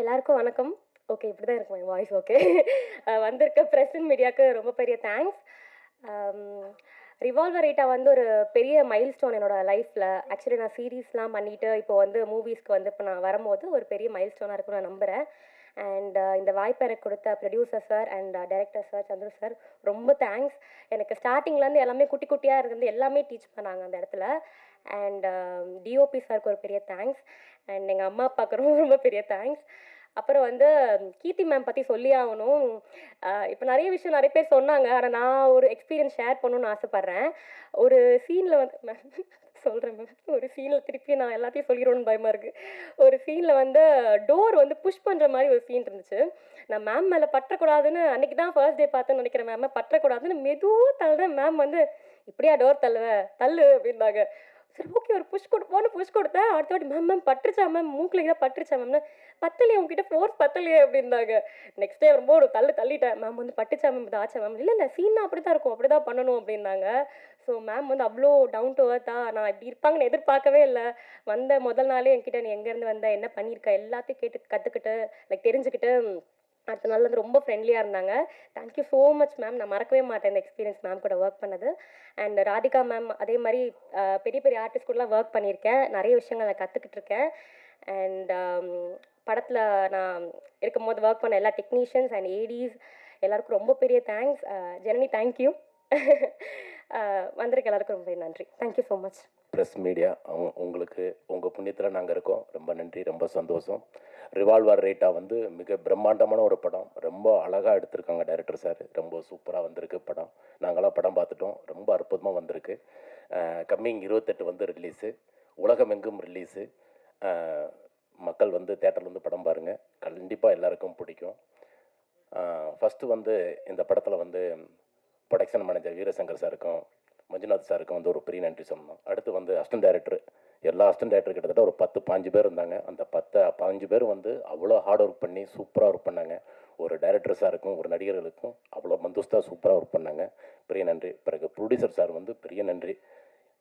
எல்லாருக்கும் வணக்கம். ஓகே இப்படி தான் இருக்கும் என் வாய்ஸ் ஓகே வந்திருக்க ப்ரெஸ் அண்ட் மீடியாவுக்கு ரொம்ப பெரிய தேங்க்ஸ் ரிவால்வர் ரேட்டா வந்து ஒரு பெரிய மைல் ஸ்டோன் என்னோட லைஃப்பில் ஆக்சுவலி நான் சீரீஸ்லாம் பண்ணிவிட்டு இப்போ வந்து மூவிஸ்க்கு வந்து இப்போ நான் வரும்போது ஒரு பெரிய மைல் ஸ்டோனாக இருக்கும் நான் நம்புகிறேன் அண்ட் இந்த வாய்ப்பை எனக்கு கொடுத்த producer sir and director sir Chandru sir ரொம்ப தேங்க்ஸ் எனக்கு ஸ்டார்டிங்லேருந்து எல்லாமே குட்டி குட்டியாக இருந்து எல்லாமே டீச் பண்ணாங்க அந்த இடத்துல. அண்ட் டிஓபி சாருக்கு ஒரு பெரிய தேங்க்ஸ் அண்ட் எங்கள் அம்மா அப்பாவுக்கு ரொம்ப பெரிய தேங்க்ஸ் அப்புறம் வந்து கீர்த்தி மேம் பற்றி சொல்லி ஆகணும். இப்போ நிறைய விஷயம் நிறைய பேர் சொன்னாங்க. ஆனால் நான் ஒரு எக்ஸ்பீரியன்ஸ் ஷேர் பண்ணணும்னு ஆசைப்பட்றேன். ஒரு சீனில் வந்து மேம் சொல்கிறேன் மேம் ஒரு சீனில் திருப்பி நான் எல்லாத்தையும் சொல்லிடுவோன்னு பயமாக இருக்குது ஒரு சீனில் வந்து டோர் வந்து புஷ் பண்ணுற மாதிரி ஒரு சீன் இருந்துச்சு. நான் மேம் மேலே பற்றக்கூடாதுன்னு அன்றைக்கி தான் ஃபர்ஸ்ட் டே பார்த்தேன்னு நினைக்கிறேன் மேம் பற்றக்கூடாதுன்னு மெதுவாக தள்ளுறேன். மேம் வந்து இப்படியா டோர் தள்ளுவ? தள்ளு அப்படின்னாங்க. சரி ஓகே ஒரு புஷ் கொடுப்போன்னு புஷ் கொடுத்தேன் அடுத்த வாட்டி மேம் மேம் பட்டுருச்சா மேம் மூக்கில் ஏதாவது பட்டுருச்சா மேம்னு பத்தலையே உங்ககிட்ட ஃபோர்ஸ் பத்தலையே அப்படின்னாங்க. நெக்ஸ்ட் டே ரொம்ப ஒரு தள்ளு தள்ளிட்டேன். மேம் வந்து பட்டுச்சா மேம் இது ஆச்சா மேம் இல்லை இல்லை சீனா அப்படி தான் இருக்கும். அப்படி தான் பண்ணணும் அப்படின்னாங்க. ஸோ மேம் வந்து அவ்வளோ டவுன் டு அர்த்தா நான் இப்படி இருப்பாங்கன்னு எதிர்பார்க்கவே இல்லை. வந்த முதல் நாளே என்கிட்ட நீ எங்கேருந்து வந்த? என்ன பண்ணியிருக்க? எல்லாத்தையும் கேட்டு கற்றுக்கிட்டு லைக் தெரிஞ்சுக்கிட்டு அடுத்த நாள் வந்து ரொம்ப ஃப்ரெண்ட்லியாக இருந்தாங்க. தேங்க்யூ ஸோ மச் மேம் நான் மறக்கவே மாட்டேன் இந்த எக்ஸ்பீரியன்ஸ் மேம் கூட ஒர்க் பண்ணது. அண்ட் ராதிகா மேம் அதே மாதிரி பெரிய பெரிய ஆர்டிஸ்ட் கூடலாம் ஒர்க் பண்ணியிருக்கேன். நிறைய விஷயங்கள் நான் கற்றுக்கிட்டு இருக்கேன் அண்ட் um, படத்தில் நான் இருக்கும்போது ஒர்க் பண்ண எல்லா டெக்னீஷியன்ஸ் அண்ட் ஏடிஸ் எல்லாருக்கும் ரொம்ப பெரிய தேங்க்ஸ் ஜெனனி தேங்க்யூ வந்திருக்க எல்லாருக்கும் ரொம்ப நன்றி. Thank you so much press media உங்களுக்கு உங்கள் புண்ணியத்தில் நாங்கள் இருக்கோம். ரொம்ப நன்றி ரொம்ப சந்தோஷம். ரிவால்வர் ரேட்டாக வந்து மிக பிரம்மாண்டமான ஒரு படம். ரொம்ப அழகாக எடுத்திருக்காங்க டைரக்டர் சார் ரொம்ப சூப்பராக வந்திருக்கு படம். நாங்களாம் படம் பார்த்துட்டோம். ரொம்ப அற்புதமாக வந்திருக்கு. கம்மிங் இருபத்தெட்டு வந்து ரிலீஸு உலகமெங்கும் ரிலீஸு மக்கள் வந்து தேட்டரில் வந்து படம் பாருங்கள் கண்டிப்பாக எல்லாருக்கும் பிடிக்கும். ஃபஸ்ட்டு வந்து இந்த படத்தில் வந்து ப்ரொடக்ஷன் மேனேஜர் வீரசங்கர் சாருக்கும் மஞ்சுநாத் சாருக்கும் வந்து ஒரு பெரிய நன்றி சொல்லணும். அடுத்து வந்து அஸ்டன் டைரக்டர் எல்லா அஸ்டன் டைரக்டர் கிட்டத்தட்ட ஒரு பத்து பாஞ்சு பேர் இருந்தாங்க. அந்த பத்து பாஞ்சு பேர் வந்து அவ்வளோ ஹார்ட் ஒர்க் பண்ணி சூப்பராக ஒர்க் பண்ணாங்க. ஒரு டைரக்டர் சாருக்கும் ஒரு நடிகர்களுக்கும் அவ்வளோ மந்துஸ்தாக சூப்பராக ஒர்க் பண்ணாங்க. பெரிய நன்றி. பிறகு ப்ரொடியூசர் சார் வந்து பெரிய நன்றி.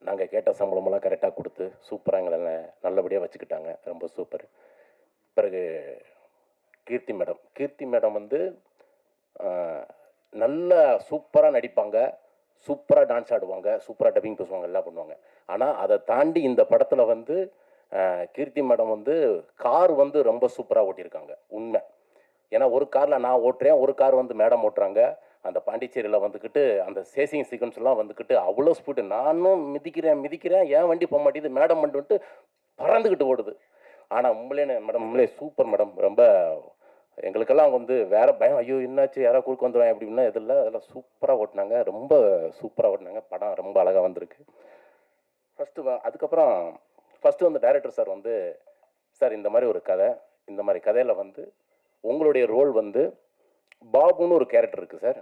நாங்கள் கேட்ட சம்பளமெல்லாம் கரெக்டாக கொடுத்து சூப்பராக எங்களை நல்லபடியாக வச்சுக்கிட்டாங்க. ரொம்ப சூப்பர் பிறகு கீர்த்தி மேடம் கீர்த்தி மேடம் வந்து நல்லா நல்ல சூப்பராக நடிப்பாங்க. சூப்பராக டான்ஸ் ஆடுவாங்க சூப்பராக டப்பிங் பேசுவாங்க எல்லாம் பண்ணுவாங்க. ஆனால் அதை தாண்டி இந்த படத்தில் வந்து கீர்த்தி மேடம் வந்து கார் வந்து ரொம்ப சூப்பராக ஓட்டியிருக்காங்க உண்மை. ஏன்னா ஒரு காரில் நான் ஓட்டுறேன் ஒரு கார் வந்து மேடம் ஓட்டுறாங்க. அந்த பாண்டிச்சேரியில் வந்துக்கிட்டு அந்த சேசிங் சீக்வன்ஸ்லாம் வந்துக்கிட்டு அவ்வளோ ஸ்பீடு நானும் மிதிக்கிறேன் மிதிக்கிறேன் ஏன் வண்டி போக மாட்டேங்குது மேடம் வந்துட்டு பறந்துக்கிட்டு ஓடுது. ஆனால் உண்மையிலே மேடம் உண்மையிலே சூப்பர் மேடம் ரொம்ப எங்களுக்கெல்லாம் வந்து வேற பயம். ஐயோ என்னாச்சு? யாராவது குறுக்க வந்துடுவாங்க அப்படின்னா இதில் அதெல்லாம் சூப்பராக ஓட்டினாங்க. ரொம்ப சூப்பராக ஓட்டினாங்க. படம் ரொம்ப அழகாக வந்திருக்கு. ஃபஸ்ட்டு அதுக்கப்புறம் ஃபஸ்ட்டு வந்து டைரக்டர் சார் வந்து சார் இந்த மாதிரி ஒரு கதை இந்த மாதிரி கதையில் வந்து உங்களுடைய ரோல் வந்து பாபுன்னு ஒரு கேரக்டர் இருக்குது சார்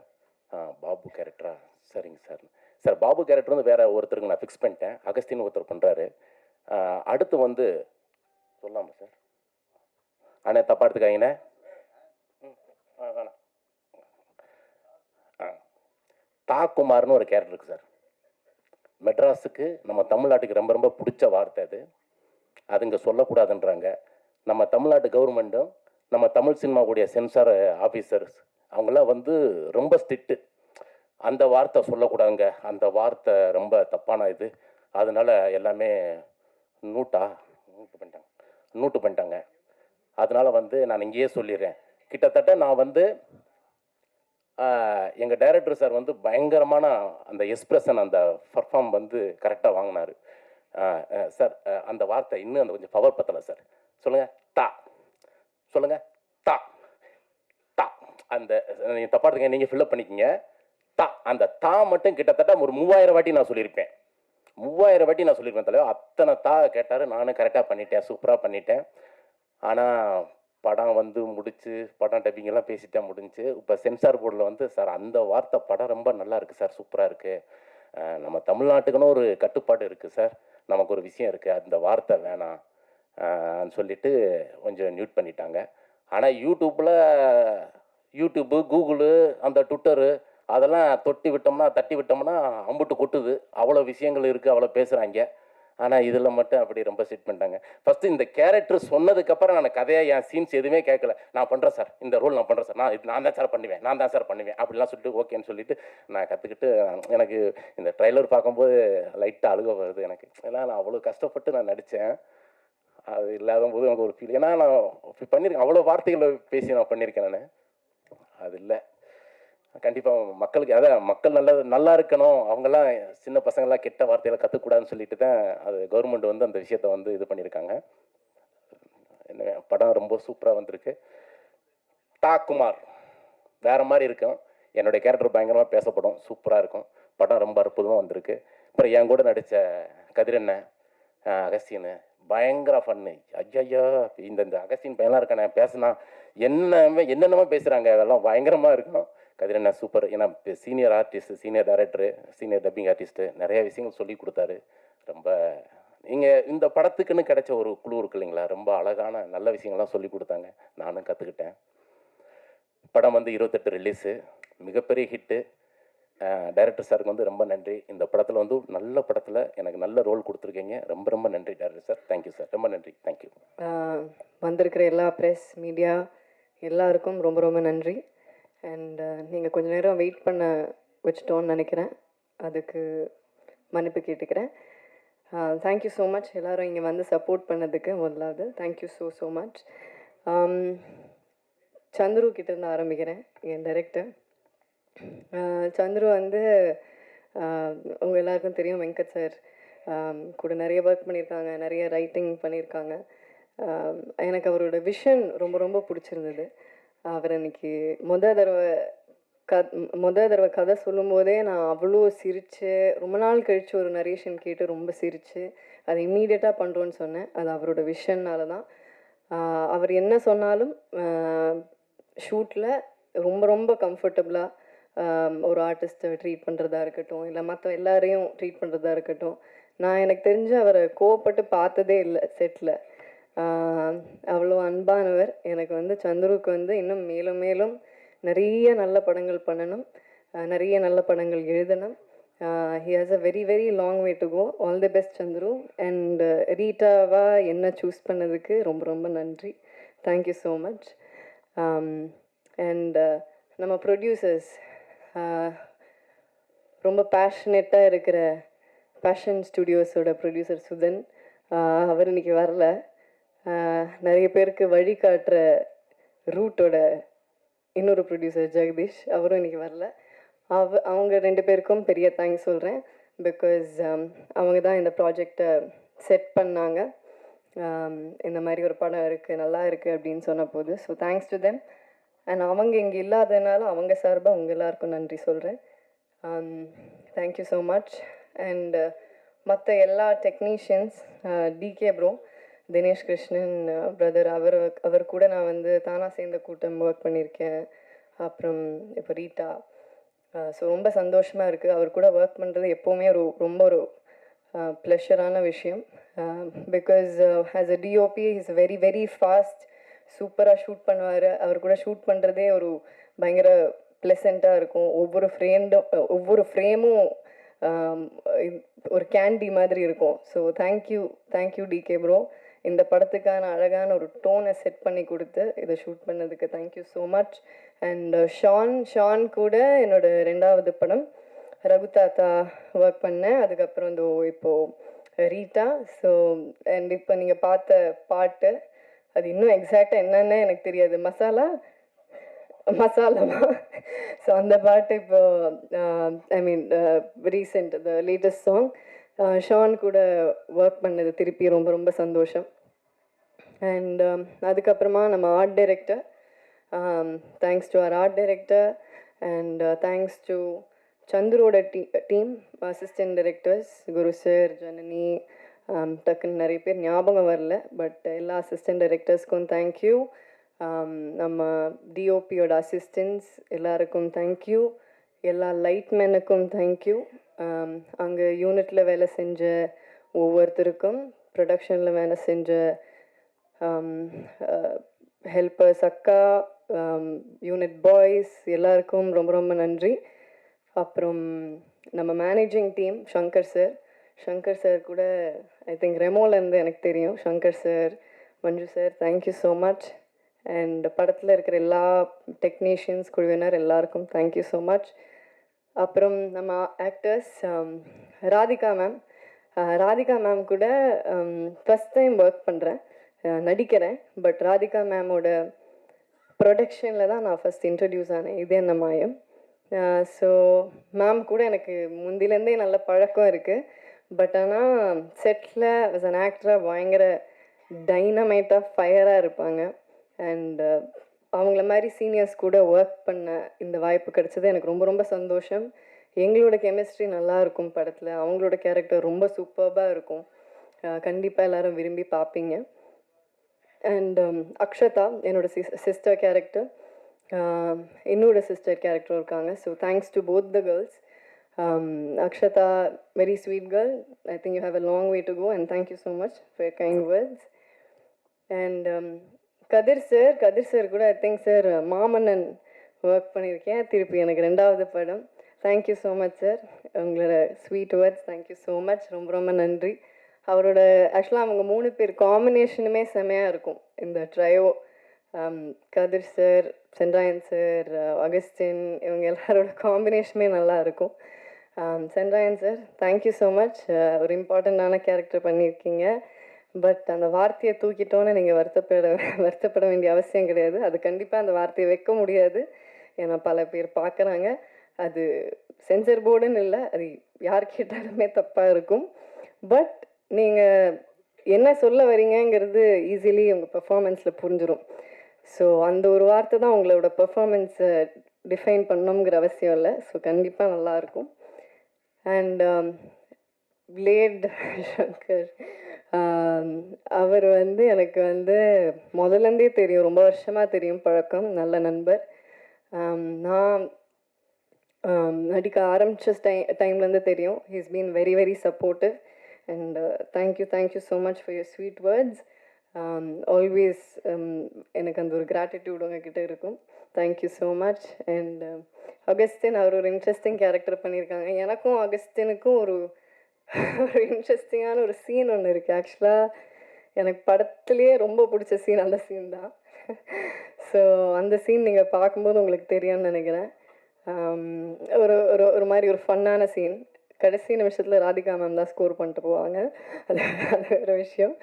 ஆ பாபு கேரக்டரா சரிங்க சார் சார் பாபு கேரக்டர் வந்து வேறு ஒருத்தருக்கு நான் ஃபிக்ஸ் பண்ணிட்டேன். அகஸ்தின்னு ஒருத்தர் பண்ணுறாரு அடுத்து வந்து சொல்லாமா சார் அண்ணே தப்பா எடுத்துக்காங்கண்ணே ஆ, தா குமார்னு ஒரு கேரக்டர் இருக்குது சார் மெட்ராஸுக்கு நம்ம தமிழ்நாட்டுக்கு ரொம்ப ரொம்ப பிடிச்ச வார்த்தை அது. அது இங்கே சொல்லக்கூடாதுன்றாங்க. நம்ம தமிழ்நாட்டு கவர்மெண்ட்டும் நம்ம தமிழ் சினிமாவுடைய சென்சார் ஆஃபீஸர்ஸ் அவங்களாம் வந்து ரொம்ப ஸ்ட்ரிக்ட்டு அந்த வார்த்தை சொல்லக்கூடாதுங்க. அந்த வார்த்தை ரொம்ப தப்பான இது. அதனால் எல்லாமே நூட்டா நூட்டு பண்ணிட்டாங்க. நூட்டு பண்ணிட்டாங்க. அதனால் வந்து நான் இங்கேயே சொல்லிடுறேன். கிட்டத்தட்ட நான் வந்து எங்கள் டைரக்டர் சார் வந்து பயங்கரமான அந்த எக்ஸ்பிரஷன் அந்த பர்ஃபார்ம் வந்து கரெக்டாக வாங்கினார். சார் அந்த வார்த்தை இன்னும் அந்த கொஞ்சம் பவர் பத்தலை சார். சொல்லுங்கள் தா. சொல்லுங்கள் தா. தா. அந்த நீங்கள் தப்பா நீங்கள் ஃபில்லப் பண்ணிக்கங்க. தா. அந்த தா மட்டும் கிட்டத்தட்ட ஒரு மூவாயிரம் வாட்டி நான் சொல்லியிருப்பேன். மூவாயிரம் வாட்டி நான் சொல்லியிருப்பேன் தலைவர் அத்தனை தா கேட்டார். நானும் கரெக்டாக பண்ணிட்டேன். சூப்பராக பண்ணிட்டேன். ஆனால் படம் வந்து முடிச்சு படம் டப்பிங்கெல்லாம் பேசிட்டா முடிஞ்சு இப்போ சென்சார் போர்டில் வந்து சார் அந்த வார்த்தை படம் ரொம்ப நல்லா இருக்குது சார். சூப்பராக இருக்குது நம்ம தமிழ்நாட்டுக்குன்னு ஒரு கட்டுப்பாடு இருக்குது சார். நமக்கு ஒரு விஷயம் இருக்குது அந்த வார்த்தை வேணாம். சொல்லிட்டு கொஞ்சம் நியூட் பண்ணிட்டாங்க. ஆனால் யூடியூப்பில் யூடியூப்பு கூகுளு அந்த ட்விட்டரு அதெல்லாம் தொட்டி விட்டோம்னா தட்டி விட்டோம்னா அம்புட்டு கொட்டுது. அவ்வளோ விஷயங்கள் இருக்குது அவ்வளோ பேசுகிறாங்க ஆனால் இதில் மட்டும் அப்படி ரொம்ப செட் பண்ணிட்டாங்க. ஃபஸ்ட்டு இந்த கேரக்டர் சொன்னதுக்கப்புறம் நான் கதையாக என் சீன்ஸ் எதுவுமே கேட்கல. நான் பண்ணுறேன் சார் இந்த ரோல் நான் பண்ணுறேன் சார் நான் இது நான் தான் சார் பண்ணுவேன். நான் தான் சார் பண்ணுவேன். அப்படிலாம் சொல்லிட்டு ஓகேன்னு சொல்லிட்டு நான் கற்றுக்கிட்டு எனக்கு இந்த ட்ரைலர் பார்க்கும்போது லைட்டாக அழுக வருது எனக்கு. ஏன்னா நான் அவ்வளோ கஷ்டப்பட்டு நான் நடித்தேன் அது இல்லாத போது எனக்கு ஒரு ஃபீல் ஏன்னா நான் பண்ணியிருக்கேன் அவ்வளோ வார்த்தைகளை பேசி நான் பண்ணியிருக்கேன் நான். அது இல்லை. கண்டிப்பாக மக்களுக்கு அதான் மக்கள் நல்லா நல்லா இருக்கணும். அவங்கெல்லாம் சின்ன பசங்கள்லாம் கெட்ட வார்த்தையில் கற்றுக்கூடாதுன்னு சொல்லிட்டு தான் அது கவர்மெண்ட் வந்து அந்த விஷயத்தை வந்து இது பண்ணியிருக்காங்க. என்ன படம் ரொம்ப சூப்பராக வந்திருக்கு. டா குமார் மாதிரி இருக்கும். என்னுடைய கேரக்டர் பயங்கரமாக பேசப்படும் சூப்பராக இருக்கும். படம் ரொம்ப அற்புதமாக வந்திருக்கு. அப்புறம் என் கூட நடித்த கதிரண்ணன் ஆஹ் பயங்கர ஃபன்னு ஐயா இந்த இந்த அகஸ்தியன் பையனாக இருக்கானே பேசினா என்ன என்னென்னமோ பேசுகிறாங்க அதெல்லாம் பயங்கரமாக இருக்கும். கதிரண்ணன் சூப்பர் ஏன்னா senior artist senior director senior dubbing artist நிறைய விஷயங்கள் சொல்லி கொடுத்தாரு. ரொம்ப நீங்கள் இந்த படத்துக்குன்னு கிடைச்ச ஒரு குழு இருக்கு இல்லைங்களா? ரொம்ப அழகான நல்ல விஷயங்கள்லாம் சொல்லி கொடுத்தாங்க. நானும் கற்றுக்கிட்டேன் படம் வந்து இருபத்தெட்டு ரிலீஸு மிகப்பெரிய ஹிட்டு டைரக்டர் சாருக்கு வந்து ரொம்ப நன்றி. இந்த படத்தில் வந்து நல்ல படத்தில் எனக்கு நல்ல ரோல் கொடுத்துருக்கீங்க. ரொம்ப ரொம்ப நன்றி டைரக்டர் சார் தேங்க்யூ சார் ரொம்ப நன்றி. தேங்க்யூ வந்திருக்கிற எல்லா ப்ரெஸ் மீடியா எல்லாருக்கும் ரொம்ப ரொம்ப நன்றி. அண்ட் uh, நீங்கள் கொஞ்ச நேரம் வெயிட் பண்ண வச்சிட்டோன்னு நினைக்கிறேன். அதுக்கு மன்னிப்பு கேட்டுக்கிறேன். Uh, தேங்க்யூ ஸோ மச் எல்லோரும் இங்கே வந்து சப்போர்ட் பண்ணதுக்கு முதலாவது thank you so so much Chandru கிட்டேருந்து ஆரம்பிக்கிறேன் என் டைரக்டர் uh, சந்துரு வந்து உங்கள் எல்லாருக்கும் தெரியும் வெங்கட் சார் um, கூட நிறைய ஒர்க் பண்ணியிருக்காங்க நிறைய ரைட்டிங் பண்ணியிருக்காங்க. Um, எனக்கு அவரோட விஷன் ரொம்ப ரொம்ப பிடிச்சிருந்தது. அவர் எனக்கு முத தடவை க முத தடவை கதை சொல்லும்போதே நான் அவ்வளோ சிரித்து ரொம்ப நாள் கழித்து ஒரு நரேஷன் கேட்டு ரொம்ப சிரித்து அதை இம்மீடியட்டாக பண்ணுறோன்னு சொன்னேன். அது அவரோட விஷன்னால தான். அவர் என்ன சொன்னாலும் ஷூட்டில் ரொம்ப ரொம்ப கம்ஃபர்டபுளாக ஒரு ஆர்டிஸ்ட்டை ட்ரீட் பண்ணுறதா இருக்கட்டும் இல்லை மற்ற எல்லாரையும் ட்ரீட் பண்ணுறதா இருக்கட்டும். நான் எனக்கு தெரிஞ்சு அவரை கோவப்பட்டு பார்த்ததே இல்லை செட்டில் அவ்வளோ அன்பானவர். எனக்கு வந்து சந்துருக்கு வந்து இன்னும் மேலும் மேலும் நிறைய நல்ல படங்கள் பண்ணணும். நிறைய நல்ல படங்கள் எழுதணும். He has a very very long way to go all the best Chandru. And uh, ரீட்டாவாக என்ன சூஸ் பண்ணதுக்கு ரொம்ப ரொம்ப நன்றி. Thank you so much and நம்ம ப்ரொடியூசர்ஸ் ரொம்ப பேஷனேட்டாக இருக்கிற பேஷன் ஸ்டுடியோஸோட ப்ரொடியூசர் சுதன் அவர் இன்னைக்கு வரல. நிறைய பேருக்கு வழிகாட்டுற ரூட்டோட இன்னொரு ப்ரொடியூசர் ஜெகதீஷ் அவரும் இன்றைக்கி வரல. அவ அவங்க ரெண்டு பேருக்கும் பெரிய தேங்க்ஸ் சொல்கிறேன் பிகாஸ் அவங்க தான் இந்த ப்ராஜெக்டை செட் பண்ணாங்க. Um, இந்த மாதிரி ஒரு படம் இருக்குது நல்லா இருக்குது அப்படின்னு சொன்ன போது so thanks to them and அவங்க இங்கே இல்லாததுனால அவங்க சார்பாக உங்கள் எல்லாருக்கும் நன்றி சொல்கிறேன் தேங்க்யூ ஸோ மச் அண்ட் மற்ற எல்லா technicians DK bro Dinesh Krishnan brother அவர் அவர் கூட நான் வந்து தானாக சேர்ந்த கூட்டம் ஒர்க் பண்ணியிருக்கேன். அப்புறம் இப்போ ரீட்டா. ஸோ ரொம்ப சந்தோஷமாக இருக்குது அவர் கூட ஒர்க் பண்ணுறது எப்போவுமே ஒரு ரொம்ப ஒரு ப்ளஷரான விஷயம். Because as a DOP is very very fast சூப்பராக ஷூட் பண்ணுவார். அவர் கூட ஷூட் பண்ணுறதே ஒரு பயங்கர ப்ளசண்ட்டாக இருக்கும். ஒவ்வொரு ஃப்ரேண்டும் ஒவ்வொரு ஃப்ரேமும் ஒரு கேண்டி மாதிரி இருக்கும். So thank you thank you DK bro இந்த படத்துக்கான அழகான ஒரு டோனை செட் பண்ணி கொடுத்து இதை ஷூட் பண்ணதுக்கு thank you so much and Shaan Shaan கூட என்னோட ரெண்டாவது படம் ரகு தாத்தா ஒர்க் பண்ணேன். அதுக்கப்புறம் இந்த இப்போது uh, ரீட்டா. ஸோ அண்ட் இப்போ நீங்கள் பார்த்த பாட்டு அது இன்னும் எக்ஸாக்டாக என்னன்னு எனக்கு தெரியாது. மசாலா? மசாலாமா ஸோ அந்த பாட்டு இப்போ I mean recent the latest song Shan கூட ஒர்க் பண்ணது திருப்பி ரொம்ப ரொம்ப சந்தோஷம். அண்ட் um, அதுக்கப்புறமா நம்ம art director thanks to our art director and thanks to சந்துரோட tea team assistant directors Guru sir Janani um, டக்குன்னு நிறைய பேர் ஞாபகம் வரல பட் எல்லா அசிஸ்டன்ட் டைரக்டர்ஸ்க்கும் தேங்க்யூ நம்ம டிஓபியோட அசிஸ்டன்ஸ் எல்லாருக்கும் தேங்க்யூ எல்லா லைட்மேனுக்கும் தேங்க்யூ அங்கே யூனிட்டில் வேலை செஞ்ச ஒவ்வொருத்தருக்கும் ப்ரொடக்ஷனில் வேலை செஞ்ச Um, uh, ஹெல்ப்பர்ஸ் அக்கா um, யூனிட் பாய்ஸ் எல்லாருக்கும் ரொம்ப ரொம்ப நன்றி. அப்புறம் நம்ம managing team Shankar sir Shankar sir கூட ஐ திங்க் ரெமோலேருந்து எனக்கு தெரியும். Shankar sir Manju sir thank you so much and படத்தில் இருக்கிற எல்லா டெக்னீஷியன்ஸ் குழுவினர் எல்லாருக்கும் தேங்க்யூ ஸோ மச் அப்புறம் நம்ம actors um, Radhika ma'am uh, Radhika ma'am கூட ஃபஸ்ட் டைம் ஒர்க் பண்ணுறேன் நடிக்கிறேன். பட் ராதிகா மேமோட ப்ரொடக்ஷனில் தான் நான் ஃபஸ்ட் இன்ட்ரடியூஸ் ஆனேன். இது என்ன மாயம்? ஸோ மேம் கூட எனக்கு முந்திலேருந்தே நல்ல பழக்கம் இருக்குது பட் ஆனால் செட்டில் ஆஸ் அன் ஆக்டராக பயங்கர டைனமைட்டாக ஃபயராக இருப்பாங்க. அண்ட் அவங்கள மாதிரி சீனியர்ஸ் கூட ஒர்க் பண்ண இந்த வாய்ப்பு கிடைச்சது எனக்கு ரொம்ப ரொம்ப சந்தோஷம். எங்களோட கெமிஸ்ட்ரி நல்லா இருக்கும் படத்தில். அவங்களோட கேரக்டர் ரொம்ப சூப்பர்பாக இருக்கும். கண்டிப்பாக எல்லோரும் விரும்பி பார்ப்பீங்க அண்ட் அக்ஷதா என்னோட சிஸ் சிஸ்டர் கேரக்டர் என்னோட சிஸ்டர் கேரக்டரும் இருக்காங்க. So thanks to both the girls Akshata very sweet girl I think you have a long way to go and thank you so much for kind words and Kathir sir Kathir sir கூட I think sir Maamannan work பண்ணியிருக்கேன். திருப்பி எனக்கு ரெண்டாவது படம். Thank you so much sir உங்களோட sweet words thank you so much ரொம்ப ரொம்ப நன்றி. அவரோட ஆக்சுவலாக அவங்க மூணு பேர் காம்பினேஷனுமே செமையாக இருக்கும். இந்த trio um, Kathir sir Senrayan sir uh, Augustine இவங்க எல்லாரோட காம்பினேஷனுமே நல்லா இருக்கும். Senrayan sir thank you so much ஒரு இம்பார்ட்டண்ட்டான கேரக்டர் பண்ணியிருக்கீங்க. பட் அந்த வார்த்தையை தூக்கிட்டோன்னு நீங்கள் வருத்தப்பட வருத்தப்பட வேண்டிய அவசியம் கிடையாது. அது கண்டிப்பாக அந்த வார்த்தையை வைக்க முடியாது. ஏன்னா பல பேர் பார்க்குறாங்க. அது சென்சர் போர்டுன்னு இல்லை அது யார் கேட்டாலுமே தப்பாக இருக்கும். பட் நீங்கள் என்ன சொல்ல வரீங்கங்கிறது ஈஸிலி உங்கள் பெர்ஃபார்மன்ஸில் புரிஞ்சிடும் ஸோ அந்த ஒரு வார்த்தை தான் உங்களோட பெர்ஃபார்மன்ஸை டிஃபைன் பண்ணணுங்கிற அவசியம் இல்லை. ஸோ கண்டிப்பாக நல்லாயிருக்கும் and plate um, Shankar um, அவர் வந்து எனக்கு வந்து முதலேருந்தே தெரியும். ரொம்ப வருஷமாக தெரியும் பழக்கம். நல்ல நண்பர். Um, நான் நடிக்க ஆரம்பித்த டை டைம்லேருந்து தெரியும். He's been very very supportive and thank you thank you so much for your sweet words always எனக்கு அந்த ஒரு கிராட்டிடியூட் உங்ககிட்ட இருக்கும். தேங்க்யூ ஸோ மச் அண்ட் அகஸ்தின் அவர் ஒரு இன்ட்ரெஸ்டிங் கேரக்டர் பண்ணியிருக்காங்க. எனக்கும் அகஸ்தினுக்கும் ஒரு ஒரு இன்ட்ரெஸ்டிங்கான ஒரு சீன் ஒன்று இருக்குது ஆக்சுவலாக எனக்கு படத்துலேயே ரொம்ப பிடிச்ச சீன் அந்த சீன் தான். ஸோ அந்த சீன் நீங்கள் பார்க்கும்போது உங்களுக்கு தெரியும்னு நினைக்கிறேன். Um, ஒரு ஒரு ஒரு மாதிரி ஒரு ஃபன்னான சீன் கடைசி நிமிஷத்தில் ராதிகா மேம் தான் ஸ்கோர் பண்ணிட்டு போவாங்க. அது அது ஒரு விஷயம்.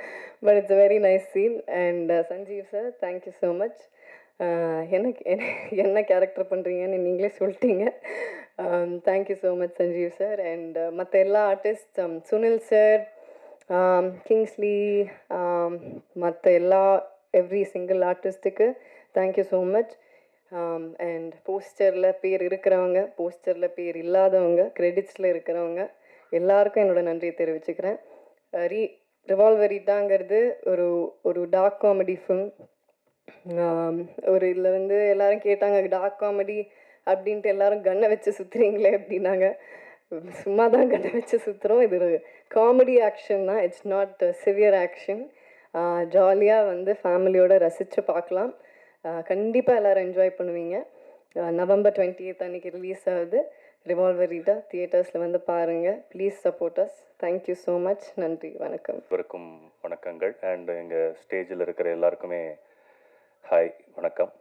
But it's very nice scene and Sanjeev sir thank you so much எனக்கு என்ன கேரக்டர் பண்ணுறீங்கன்னு நீங்களே சொல்லிட்டீங்க. Thank you so much Sanjeev sir and மற்ற எல்லா ஆர்டிஸ்ட் சுனில் சார் கிங்ஸ்லி மற்ற எல்லா every single ஆர்டிஸ்ட்டுக்கு thank you so much and போஸ்டரில் பேர் இருக்கிறவங்க போஸ்டரில் பேர் இல்லாதவங்க கிரெடிட்ஸில் இருக்கிறவங்க எல்லாருக்கும் என்னோடய நன்றியை தெரிவிச்சுக்கிறேன். ரீ ரிவால்வரிட்டாங்கிறது ஒரு ஒரு டார்க் காமெடி ஃபிலிம் ஒரு இதில் வந்து எல்லோரும் கேட்டாங்க டார்க் காமெடி அப்படின்ட்டு எல்லாரும் கண்ணை வச்சு சுற்றுறீங்களே அப்படின்னாங்க. சும்மா தான் கண்ணை வச்சு சுற்றுறோம் இது ஒரு காமெடி ஆக்ஷன் தான். இட்ஸ் நாட் சிவியர் ஆக்ஷன் ஜாலியாக வந்து ஃபேமிலியோடு ரசித்து பார்க்கலாம். கண்டிப்பாக எல்லோரும் என்ஜாய் பண்ணுவீங்க. நவம்பர் டுவெண்ட்டி எய்த் அன்றைக்கி ரிலீஸ் ஆகுது ரிவால்வர் ரீடா தியேட்டர்ஸில் வந்து பாருங்கள் please support us thank you so much நன்றி வணக்கம். இவருக்கும் வணக்கங்கள். அண்ட் எங்கள் ஸ்டேஜில் இருக்கிற எல்லாருக்குமே ஹாய் வணக்கம்.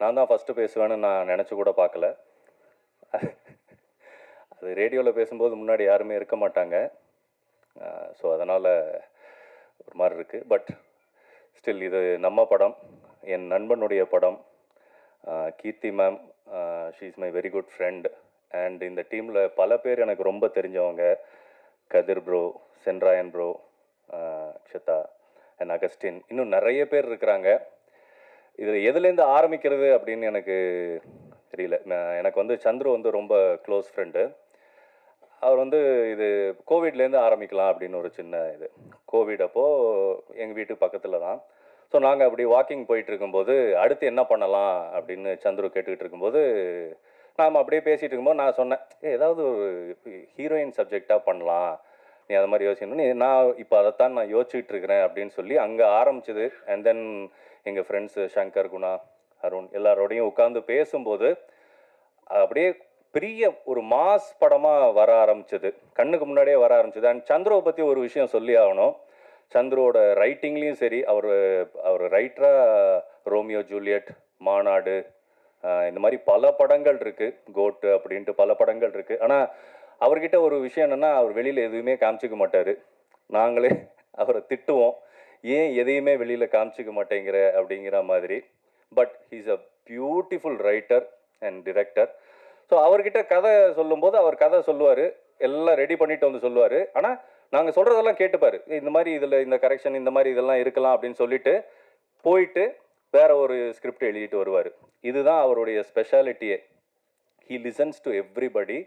நான் தான் ஃபஸ்ட்டு பேசுவேன்னு நான் நினச்சி கூட பார்க்கல. அது ரேடியோவில் பேசும்போது முன்னாடி யாருமே இருக்க மாட்டாங்க. ஸோ அதனால் ஒரு மாதிரி இருக்குது பட் ஸ்டில் இது நம்ம படம். என் நண்பனுடைய படம் Keerthy ma'am she is my very good friend and இந்த டீமில் பல பேர் எனக்கு ரொம்ப தெரிஞ்சவங்க. Kathir bro Senrayan bro Akshata and Augustine. இன்னும் நிறைய பேர் இருக்கிறாங்க. இதில் எதுலேருந்து ஆரம்பிக்கிறது அப்படின்னு எனக்கு தெரியல. எனக்கு வந்து சந்துரு வந்து ரொம்ப க்ளோஸ் ஃப்ரெண்டு அவர் வந்து இது கோவிட்லேருந்து ஆரம்பிக்கலாம் அப்படின்னு ஒரு சின்ன இது. கோவிட் அப்போது எங்கள் வீட்டு பக்கத்தில் தான். ஸோ நாங்கள் அப்படி வாக்கிங் போயிட்டு இருக்கும்போது அடுத்து என்ன பண்ணலாம் அப்படின்னு சந்துரு கேட்டுக்கிட்டு இருக்கும்போது நாம் அப்படியே பேசிகிட்டு இருக்கும்போது நான் சொன்னேன் ஏதாவது ஒரு ஹீரோயின் சப்ஜெக்டாக பண்ணலாம். நீ அது மாதிரி யோசிக்கணும். நீ நான் இப்போ அதைத்தான் நான் யோசிச்சுட்டு இருக்கிறேன் அப்படின்னு சொல்லி அங்கே ஆரம்பிச்சது. அண்ட் தென் எங்கள் ஃப்ரெண்ட்ஸு சங்கர் குணா அருண் எல்லாரோடையும் உட்காந்து பேசும்போது அப்படியே பெரிய ஒரு மாஸ் படமாக வர ஆரம்பிச்சது. கண்ணுக்கு முன்னாடியே வர ஆரம்பிச்சது. அண்ட் சந்திரவை பற்றி ஒரு விஷயம் சொல்லி ஆகணும். சந்துருவோட ரைட்டிங்லேயும் சரி அவர் அவர் ரைட்டராக ரோமியோ ஜூலியட் மாநாடு இந்த மாதிரி பல படங்கள் இருக்குது கோட்டு அப்படின்ட்டு பல படங்கள் இருக்குது ஆனால் அவர்கிட்ட ஒரு விஷயம் என்னென்னா அவர் வெளியில் எதுவுமே காமிச்சிக்க மாட்டார். நாங்களே அவரை திட்டுவோம். ஏன் எதையுமே வெளியில் காமிச்சிக்க மாட்டேங்கிற? அப்படிங்கிற மாதிரி. But he's a beautiful writer and director so அவர்கிட்ட கதை சொல்லும்போது அவர் கதை சொல்லுவார். எல்லாம் ரெடி பண்ணிட்டு வந்து சொல்லுவார். ஆனால் நாங்கள் சொல்கிறதெல்லாம் கேட்டுப்பார் இந்த மாதிரி இதில் இந்த கரெக்ஷன் இந்த மாதிரி இதெல்லாம் இருக்கலாம் அப்படின்னு சொல்லிட்டு போயிட்டு வேற ஒரு ஸ்கிரிப்ட் எழுதிட்டு வருவார். இதுதான் அவருடைய ஸ்பெஷாலிட்டியே ஹீ லிசன்ஸ் டு எவ்ரிபடி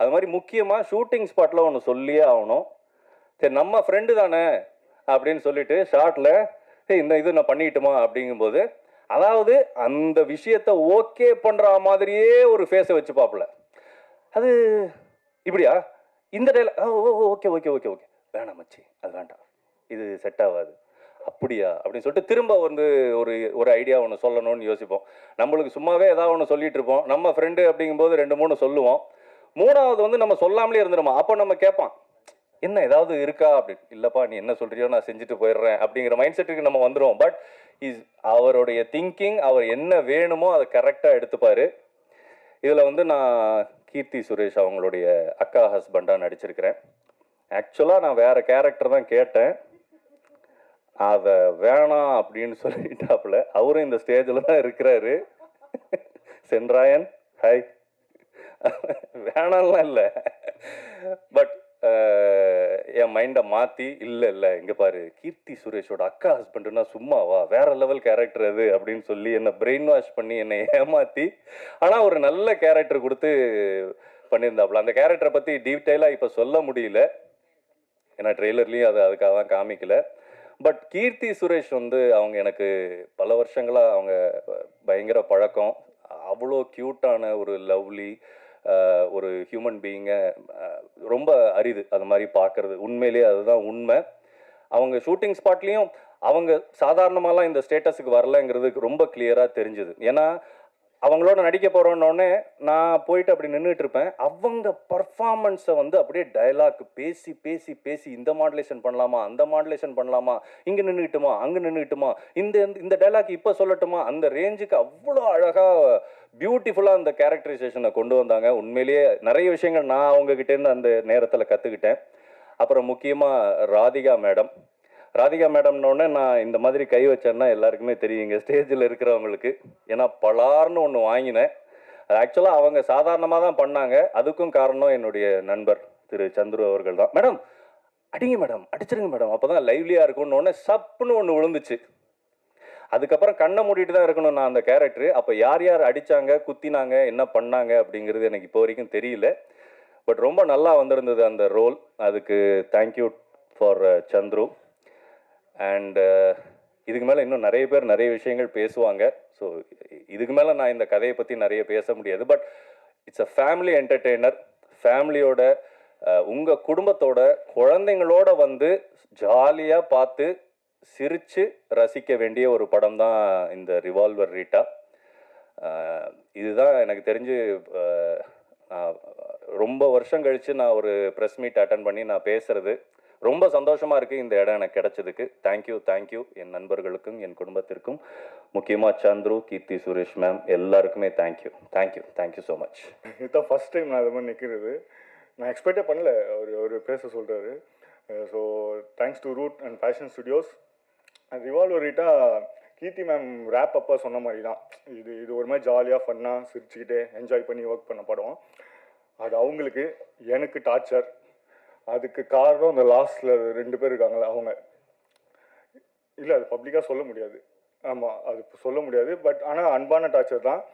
அது மாதிரி முக்கியமாக ஷூட்டிங் ஸ்பாட்டில் ஒன்று சொல்லியே ஆகணும். சரி நம்ம ஃப்ரெண்டு தானே அப்படின்னு சொல்லிட்டு ஷார்ட்டில் இந்த இது நான் பண்ணிட்டுமா? அப்படிங்கும்போது அதாவது அந்த விஷயத்த ஓகே பண்ணுற மாதிரியே ஒரு ஃபேஸை வச்சு பார்ப்பல. அது இப்படியா? இந்த டைல oh okay okay okay okay வேணாம் மச்சி அது வேண்டாம். இது செட் ஆகாது. அப்படியா? அப்படின்னு சொல்லிட்டு திரும்ப வந்து ஒரு ஒரு ஐடியா ஒன்று சொல்லணும்னு யோசிப்போம். நம்மளுக்கு சும்மாவே ஏதாவது ஒன்று சொல்லிட்டு இருப்போம். நம்ம ஃப்ரெண்டு அப்படிங்கும்போது ரெண்டு மூணு சொல்லுவோம். மூணாவது வந்து நம்ம சொல்லாமலே இருந்துருமா? அப்போ நம்ம கேட்பான் என்ன ஏதாவது இருக்கா? அப்படின்னு இல்லைப்பா நீ என்ன சொல்றியோ நான் செஞ்சுட்டு போயிடுறேன். அப்படிங்கிற மைண்ட் செட்டுக்கு நம்ம வந்துடுவோம் பட் இஸ் அவருடைய திங்கிங் அவர் என்ன வேணுமோ அதை கரெக்டாக எடுத்துப்பார். இதில் வந்து நான் கீர்த்தி சுரேஷ் அவங்களுடைய அக்கா ஹஸ்பண்டாக நடிச்சிருக்கிறேன். ஆக்சுவலாக நான் வேறு கேரக்டர் தான் கேட்டேன். அதை வேணாம் அப்படின்னு சொல்லிட்டாப்புல. அவரும் இந்த ஸ்டேஜில் தான் இருக்கிறாரு. சென்ராயன் ஹாய் வேணாம்லாம் இல்லை. பட் என் மைண்டை மாற்றி இல்லை இல்லை இங்கே பாரு கீர்த்தி சுரேஷோட அக்கா ஹஸ்பண்டுனா சும்மாவா? வேற லெவல் கேரக்டர் அது அப்படின்னு சொல்லி என்னை பிரெயின் வாஷ் பண்ணி என்னை ஏமாற்றி ஆனால் ஒரு நல்ல கேரக்டர் கொடுத்து பண்ணியிருந்தாப்புல. அந்த கேரக்டரை பற்றி டீட்டெயிலாக இப்போ சொல்ல முடியல. ஏன்னா ட்ரெய்லர்லேயும் அது அதுக்காக தான் காமிக்கல. பட் கீர்த்தி சுரேஷ் வந்து அவங்க எனக்கு பல வருஷங்களாக அவங்க பயங்கர பழக்கம். அவ்வளோ க்யூட்டான ஒரு லவ்லி ஒரு ஹியூமன் பீயிங்கை ரொம்ப அரிது. அது மாதிரி பார்க்கறது. உண்மையிலேயே அதுதான் உண்மை. அவங்க ஷூட்டிங் ஸ்பாட்லேயும் அவங்க சாதாரணமாலாம் இந்த ஸ்டேட்டஸுக்கு வரலங்கிறது ரொம்ப கிளியராக தெரிஞ்சுது. ஏன்னா அவங்களோட நடிக்க போகிறோன்னொடனே நான் போயிட்டு அப்படி நின்றுட்டு இருப்பேன் அவங்க பர்ஃபார்மன்ஸை வந்து அப்படியே டயலாக் பேசி பேசி பேசி இந்த மாடுலேஷன் பண்ணலாமா அந்த மாடுலேஷன் பண்ணலாமா இங்கே நின்றுக்கிட்டுமா அங்கே நின்றுக்கிட்டுமா இந்த இந்த டைலாக் இப்போ சொல்லட்டுமா அந்த ரேஞ்சுக்கு அவ்வளோ அழகாக பியூட்டிஃபுல்லாக அந்த கேரக்டரைசேஷனை கொண்டு வந்தாங்க. உண்மையிலேயே நிறைய விஷயங்கள் நான் அவங்கக்கிட்டேருந்து அந்த நேரத்தில் கற்றுக்கிட்டேன் அப்புறம் முக்கியமாக ராதிகா மேடம். ராதிகா மேடம்னோடனே நான் இந்த மாதிரி கை வச்சேன்னா எல்லாருக்குமே தெரியுங்க ஸ்டேஜில் இருக்கிறவங்களுக்கு. ஏன்னா பலார்னு ஒன்று வாங்கினேன். அது ஆக்சுவலாக அவங்க சாதாரணமாக தான் பண்ணாங்க. அதுக்கும் காரணம் என்னுடைய நண்பர் திரு சந்துரு அவர்கள் தான். மேடம் அடிங்க மேடம் அடிச்சிருங்க மேடம். அப்போ தான் லைவ்லியாக இருக்கும்னு ஒன்று சப்புன்னு ஒன்று விழுந்துச்சு. அதுக்கப்புறம் கண்ணை மூடிட்டு தான் இருக்கணும் நான் அந்த கேரக்டரு அப்போ யார் யார் அடித்தாங்க குத்தினாங்க என்ன பண்ணாங்க அப்படிங்கிறது எனக்கு இப்போ வரைக்கும் தெரியல. பட் ரொம்ப நல்லா வந்திருந்தது அந்த ரோல் அதுக்கு thank you for Chandru. And uh, இதுக்கு மேலே இன்னும் நிறைய பேர் நிறைய விஷயங்கள் பேசுவாங்க. ஸோ இதுக்கு மேலே நான் இந்த கதையை பற்றி நிறைய பேச முடியாது. But it's a family entertainer ஃபேமிலியோட உங்கள் குடும்பத்தோட குழந்தைங்களோட வந்து ஜாலியாக பார்த்து சிரித்து ரசிக்க வேண்டிய ஒரு படம் தான் இந்த ரிவால்வர் ரீட்டா இதுதான் எனக்கு தெரிஞ்சு நான் ரொம்ப வருஷம் கழித்து நான் ஒரு ப்ரெஸ் மீட் அட்டன் பண்ணி நான் பேசுகிறது ரொம்ப சந்தோஷமாக இருக்குது இந்த இடம் எனக்கு கிடச்சதுக்கு. தேங்க்யூ தேங்க்யூ என் நண்பர்களுக்கும் என் குடும்பத்திற்கும். முக்கியமாக சந்துரு கீர்த்தி சுரேஷ் மேம் எல்லாருக்குமே thank you thank you thank you so much இதுதான் ஃபஸ்ட் டைம் நான் அது மாதிரி நிற்கிறது நான் எக்ஸ்பெக்டே பண்ணல. அவர் அவர் பேச சொல்கிறாரு so thanks to Route and Passion Studios revolver Rita Keerthy ma'am wrap அப்போ சொன்ன மாதிரி தான் இது இது ஒரு மாதிரி ஜாலியாக ஃபன்னாக சிரிச்சுக்கிட்டே என்ஜாய் பண்ணி ஒர்க் பண்ண படம். அது அவங்களுக்கு எனக்கு டார்ச்சர் அதுக்கு காரணம் இந்த லாஸ்ட்டில் ரெண்டு பேர் இருக்காங்களே அவங்க. இல்லை அது பப்ளிக்காக சொல்ல முடியாது. ஆமாம் அது சொல்ல முடியாது. பட் ஆனால் அன்பான டார்ச்சர் தான்.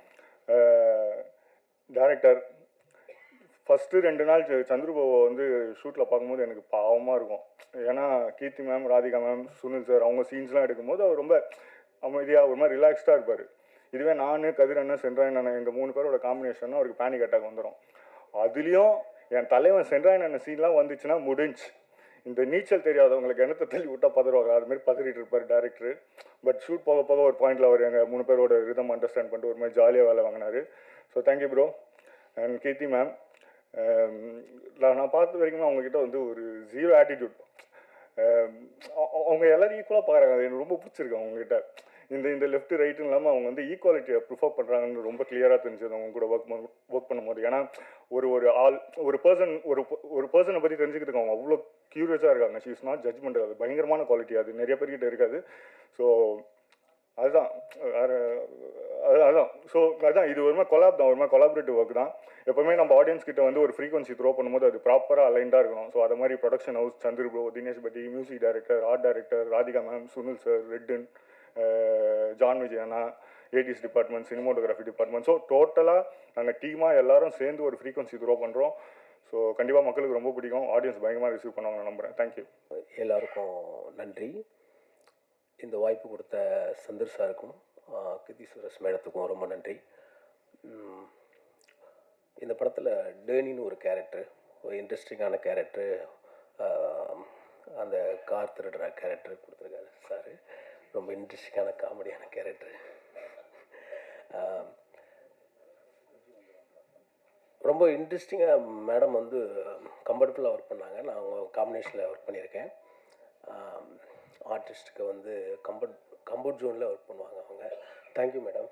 டேரக்டர் ஃபஸ்ட்டு ரெண்டு நாள் ச- சந்திரபாபு வந்து ஷூட்டில் பார்க்கும்போது எனக்கு பாவமாக இருக்கும். ஏன்னா Keerthy ma'am Radhika ma'am Sunil sir அவங்க சீன்ஸ்லாம் எடுக்கும்போது அவர் ரொம்ப அமைதியாக ஒரு மாதிரி ரிலாக்ஸ்டாக இருப்பார். இதுவே நான் கதிர் அண்ணன் சென்றாயன் அண்ணன் எங்கள் மூணு பேரோட காம்பினேஷன் அவருக்கு பேனிக் அட்டாக் வந்துடும் அதுலேயும் என் தலைவன் சென்றாயன் சீன்லாம் வந்துச்சுன்னா முடிஞ்சு. இந்த நீச்சல் தெரியாதவங்களுக்கு என்னத்தை தள்ளி விட்டா பதறுவாங்க? அதுமாரி பதறிட்டு இருப்பார் டேரக்டர் பட் ஷூட் போக போக ஒரு பாயிண்டில் அவர் எங்கள் மூணு பேரோட ரிதம் அண்டர்ஸ்டாண்ட் பண்ணிட்டு ஒரு மாதிரி ஜாலியாக வேலை வாங்கினாரு. So thank you bro and Keerthy ma'am um, நான் பார்த்த வரைக்கும் அவங்கக்கிட்ட வந்து ஒரு ஜீரோ ஆட்டிடியூட் um, அவங்க எல்லாரும் ஈக்குவலாக பார்க்குறாங்க. அது எனக்கு ரொம்ப பிடிச்சிருக்கு அவங்ககிட்ட. இந்த இந்த லெஃப்ட் ரைட்டும் இல்லாமல் அவங்க வந்து ஈக்குவாலிட்டியை ப்ரிஃபர் பண்ணுறாங்கன்னு ரொம்ப கிளியராக தெரிஞ்சது. அவங்க கூட ஒர்க் ஒர்க் பண்ணும்போது. ஏன்னா ஒரு ஒரு ஆள் ஒரு பர்சன் ஒரு ஒரு பர்சனை பற்றி தெரிஞ்சுக்கிறதுக்கு அவங்க அவ்வளோ க்யூரியஸாக இருக்காங்க. ஷீ இஸ் நாட் ஜட்ஜ்மெண்ட் அது பயங்கரமான குவாலிட்டி அது நிறைய பேர்கிட்ட இருக்காது. ஸோ அதுதான். வேறு ஸோ அதுதான். இது ஒரு மாதிரி கொலாப் தான். ஒரு மாதிரி கொலாபரேட்டிவ் ஒர்க் தான். எப்போவுமே நம்ம ஆடியன்ஸ் கிட்ட வந்து ஒரு ஃப்ரீக்வன்சி த்ரோ பண்ணும்போது அது ப்ராப்பராக அலைண்டாக இருக்கணும். ஸோ அது மாதிரி production house Chandra bro Dinesh பட்டி music director art director Radhika ma'am Sunil sir Redin John Vijay அண்ணா ADs department cinematography department so டோட்டலாக நாங்கள் டீமாக எல்லாரும் சேர்ந்து ஒரு ஃப்ரீக்வன்சி த்ரோ பண்ணுறோம் ஸோ கண்டிப்பாக மக்களுக்கு ரொம்ப பிடிக்கும். ஆடியன்ஸ் பயங்கரமாக ரிசீவ் பண்ணுவாங்க நம்புகிறேன் தேங்க்யூ எல்லாருக்கும் நன்றி. இந்த வாய்ப்பு கொடுத்த சந்தர் சாருக்கும் கிருதி சுரேஷ் மேடத்துக்கும் ரொம்ப நன்றி. இந்த படத்தில் டேனின்னு ஒரு கேரக்டர் ஒரு இன்ட்ரெஸ்டிங்கான கேரக்டர் அந்த கார் திருடுற கேரக்டர் கொடுத்துருக்காரு சார். ரொம்ப இன்ட்ரெஸ்டிங்கான காமெடியான கேரக்டர் ரொம்ப இன்ட்ரெஸ்டிங்காக மேடம் வந்து கம்ஃபர்டபுளாக ஒர்க் பண்ணாங்க. நான் அவங்க காம்பினேஷனில் ஒர்க் பண்ணியிருக்கேன். ஆர்டிஸ்ட்டுக்கு வந்து கம்ஃபர்ட் கம்ஃபர்ட் ஜோனில் ஒர்க் பண்ணுவாங்க அவங்க. தேங்க்யூ மேடம்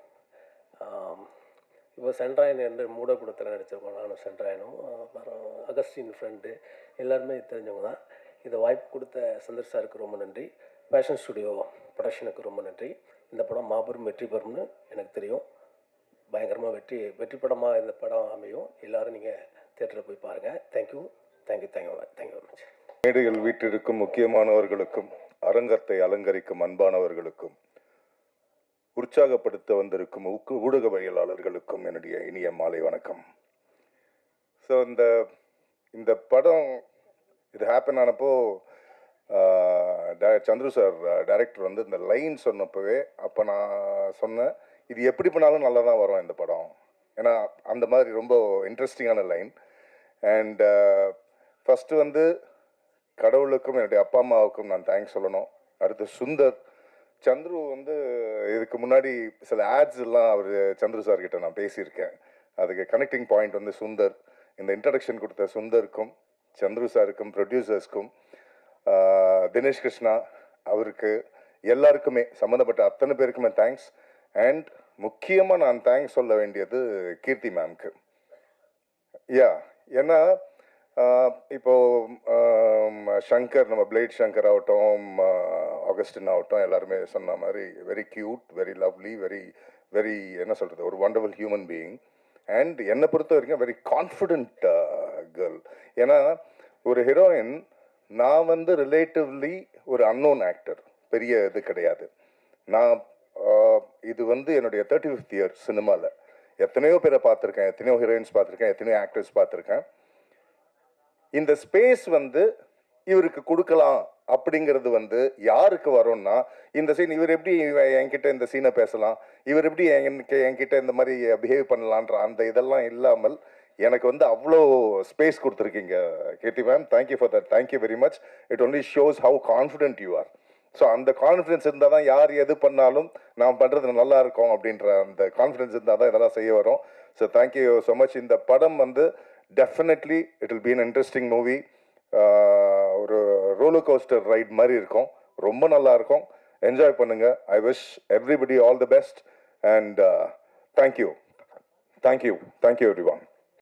இப்போ சென்ட்ராயன் என்று மூட நடிச்சிருக்கோம். நானும் சென்ட்ராயனும். அப்புறம் அகஸ்டின் ஃப்ரெண்டு எல்லாருமே தெரிஞ்சவங்க தான். இதை வாய்ப்பு கொடுத்த சந்தர் சாருக்கு ரொம்ப நன்றி. ஃபேஷன் ஸ்டுடியோ ப்ரொடக்ஷனுக்கு ரொம்ப நன்றி. இந்த படம் மாபெரும் வெற்றி பெறும்னு எனக்கு தெரியும். பயங்கரமாக வெற்றி வெற்றி படமாக இந்த படம் அமையும். எல்லாரும் நீங்கள் தேட்டரில் போய் பாருங்கள் thank you thank you thank you thank you very much மேடைகள் வீட்டிற்கும் முக்கியமானவர்களுக்கும் அரங்கத்தை அலங்கரிக்கும் அன்பானவர்களுக்கும் உற்சாகப்படுத்த வந்திருக்கும் ஊக்கு- ஊடகவியலாளர்களுக்கும் என்னுடைய இனிய மாலை வணக்கம். ஸோ இந்த இந்த படம் இது ஹேப்பன் ஆனப்போ சந்துரு சார் டைரக்டர் வந்து இந்த லைன் சொன்னப்பவே அப்போ நான் சொன்னேன் இது எப்படி பண்ணாலும் நல்லா தான் வரும் இந்த படம். ஏன்னா அந்த மாதிரி ரொம்ப இன்ட்ரெஸ்டிங்கான லைன் அண்ட் ஃபஸ்ட்டு வந்து கடவுளுக்கும் என்னுடைய அப்பா அம்மாவுக்கும் நான் தேங்க்ஸ் சொல்லணும். அடுத்து சுந்தர் சந்துரு வந்து இதுக்கு முன்னாடி சில ஆட்ஸ் எல்லாம் அவர் சந்துரு சார் கிட்ட நான் பேசியிருக்கேன். அதுக்கு கனெக்டிங் பாயிண்ட் வந்து சுந்தர் இந்த இன்ட்ரடக்ஷன் கொடுத்த சுந்தருக்கும் சந்துரு சாருக்கும் ப்ரொடியூசர்ஸ்க்கும் தினேஷ் கிருஷ்ணா அவருக்கு எல்லாருக்குமே சம்மந்தப்பட்ட அத்தனை பேருக்குமே தேங்க்ஸ் அண்ட் முக்கியமாக நான் தேங்க்ஸ் சொல்ல வேண்டியது கீர்த்தி மேம்க்கு யா ஏன்னா இப்போது இப்போ சங்கர் நம்ம பிளேட் சங்கர் ஆகட்டும் ஆகஸ்டின் ஆகட்டும் எல்லாருமே சொன்ன மாதிரி very cute very lovely very very என்ன சொல்கிறது ஒரு வண்டர்ஃபுல் ஹியூமன் பீயிங் அண்ட் என்னை பொறுத்த வரைக்கும் வெரி கான்ஃபிடென்ட் கேர்ள் ஏன்னா ஒரு ஹீரோயின் நான் வந்து ரிலேட்டிவ்லி ஒரு அன்னோன் ஆக்டர் பெரிய இது கிடையாது. நான் இது வந்து என்னுடைய தேர்ட்டி ஃபிஃப்த் இயர் சினிமாவில் எத்தனையோ பேரை பார்த்துருக்கேன் எத்தனையோ ஹீரோயின்ஸ் பார்த்துருக்கேன் எத்தனையோ ஆக்டர்ஸ் பார்த்துருக்கேன். இந்த ஸ்பேஸ் வந்து இவருக்கு கொடுக்கலாம் அப்படிங்கிறது வந்து யாருக்கு வரும்னா இந்த சீன் இவர் எப்படி என்கிட்ட இந்த சீனை பேசலாம் இவர் எப்படி என்கிட்ட என்கிட்ட இந்த மாதிரி பிஹேவ் பண்ணலான்ற அந்த இதெல்லாம் இல்லாமல் எனக்கு வந்து அவ்வளோ ஸ்பேஸ் கொடுத்துருக்கீங்க Keerthy ma'am thank you for that thank you very much it only shows how confident you are so அந்த கான்ஃபிடென்ஸ் இருந்தால் தான் யார் எது பண்ணாலும் நான் பண்ணுறது நல்லா இருக்கும் அப்படின்ற அந்த கான்ஃபிடென்ஸ் இருந்தால் தான் இதெல்லாம் செய்ய வரும். ஸோ தேங்க்யூ ஸோ மச் இந்த படம் வந்து definitely it will be an interesting movie ஒரு ரோலர் கோஸ்டர் ரைட் மாதிரி இருக்கும். ரொம்ப நல்லா இருக்கும். என்ஜாய் பண்ணுங்க. I wish everybody all the best and thank you thank you thank you everyone